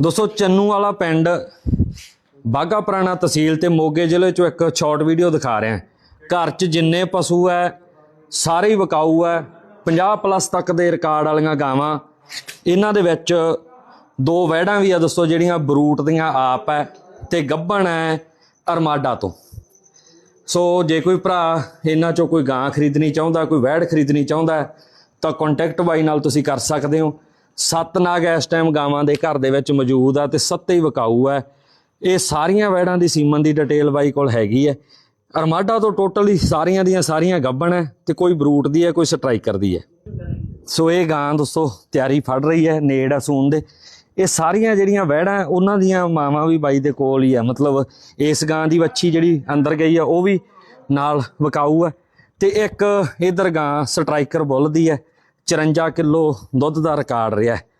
ਦੋਸਤੋ, ਚੰਨੂ ਵਾਲਾ ਪਿੰਡ ਬਾਗਾ ਪੁਰਾਣਾ ਤਹਿਸੀਲ ਤੇ ਮੋਗੇ ਜ਼ਿਲ੍ਹੇ ਚੋਂ ਇੱਕ ਸ਼ਾਰਟ ਵੀਡੀਓ ਦਿਖਾ ਰਿਹਾ ਘਰ 'ਚ ਜਿੰਨੇ ਪਸ਼ੂ ਐ ਸਾਰੇ ਹੀ ਵਿਕਾਊ ਐ 50 ਪਲੱਸ ਤੱਕ ਦੇ ਰਿਕਾਰਡ ਵਾਲੀਆਂ ਗਾਵਾਂ। ਇਹਨਾਂ ਦੇ ਵਿੱਚ ਦੋ ਵਹਿੜਾਂ ਵੀ ਆ ਦੋਸਤੋ, ਜਿਹੜੀਆਂ ਬਰੂਟ ਦੀਆਂ ਆਪ ਐ ਤੇ ਗੱਭਣ ਐ ਅਰਮਾਡਾ ਤੋਂ। ਸੋ, ਜੇ ਕੋਈ ਭਰਾ ਇਹਨਾਂ ਚੋਂ ਕੋਈ ਗਾਂ ਖਰੀਦਣੀ ਚਾਹੁੰਦਾ, ਕੋਈ ਵਹਿੜ ਖਰੀਦਣੀ ਚਾਹੁੰਦਾ ਤਾਂ ਕੰਟੈਕਟ ਬਾਈ ਨਾਲ ਤੁਸੀਂ ਕਰ ਸਕਦੇ ਹੋ। ਸੱਤ ਨਾਗ ਇਸ ਟਾਈਮ ਗਾਵਾਂ ਦੇ ਘਰ ਦੇ ਵਿੱਚ ਮੌਜੂਦ ਆ ਤੇ ਸੱਤੇ ਹੀ ਵਿਕਾਊ ਹੈ ਇਹ ਸਾਰੀਆਂ ਵਹਿੜਾਂ ਦੀ ਸੀਮਨ ਦੀ ਡਿਟੇਲ ਬਾਈ ਕੋਲ ਹੈਗੀ ਹੈ ਅਰਮਾਡਾ ਤੋਂ ਟੋਟਲੀ ਸਾਰੀਆਂ ਦੀਆਂ ਸਾਰੀਆਂ ਗੱਭਣ ਹੈ ਤੇ ਕੋਈ ਬਰੂਟ ਦੀ ਹੈ ਕੋਈ ਸਟ੍ਰਾਈਕਰ ਦੀ ਹੈ ਸੋ ਇਹ ਗਾਂ ਦੋਸਤੋ, ਤਿਆਰੀ ਫੜ ਰਹੀ ਹੈ ਨੇੜ ਆ ਸੂਨ ਦੇ। ਇਹ ਸਾਰੀਆਂ ਜਿਹੜੀਆਂ ਵਹਿੜਾਂ ਉਹਨਾਂ ਦੀਆਂ ਮਾਵਾਂ ਵੀ ਬਾਈ ਦੇ ਕੋਲ ਹੀ ਆ। ਮਤਲਬ ਇਸ ਗਾਂ ਦੀ ਵੱਛੀ ਜਿਹੜੀ ਅੰਦਰ ਗਈ ਆ, ਉਹ ਵੀ ਨਾਲ ਵਿਕਾਊ ਹੈ ਤੇ ਇੱਕ ਇਧਰ ਗਾਂ ਸਟ੍ਰਾਈਕਰ ਬੁੱਲ ਦੀ ਹੈ 54 ਕਿਲੋ ਦੁੱਧ ਦਾ ਰਿਕਾਰਡ ਰਿਹਾ ਹੈ।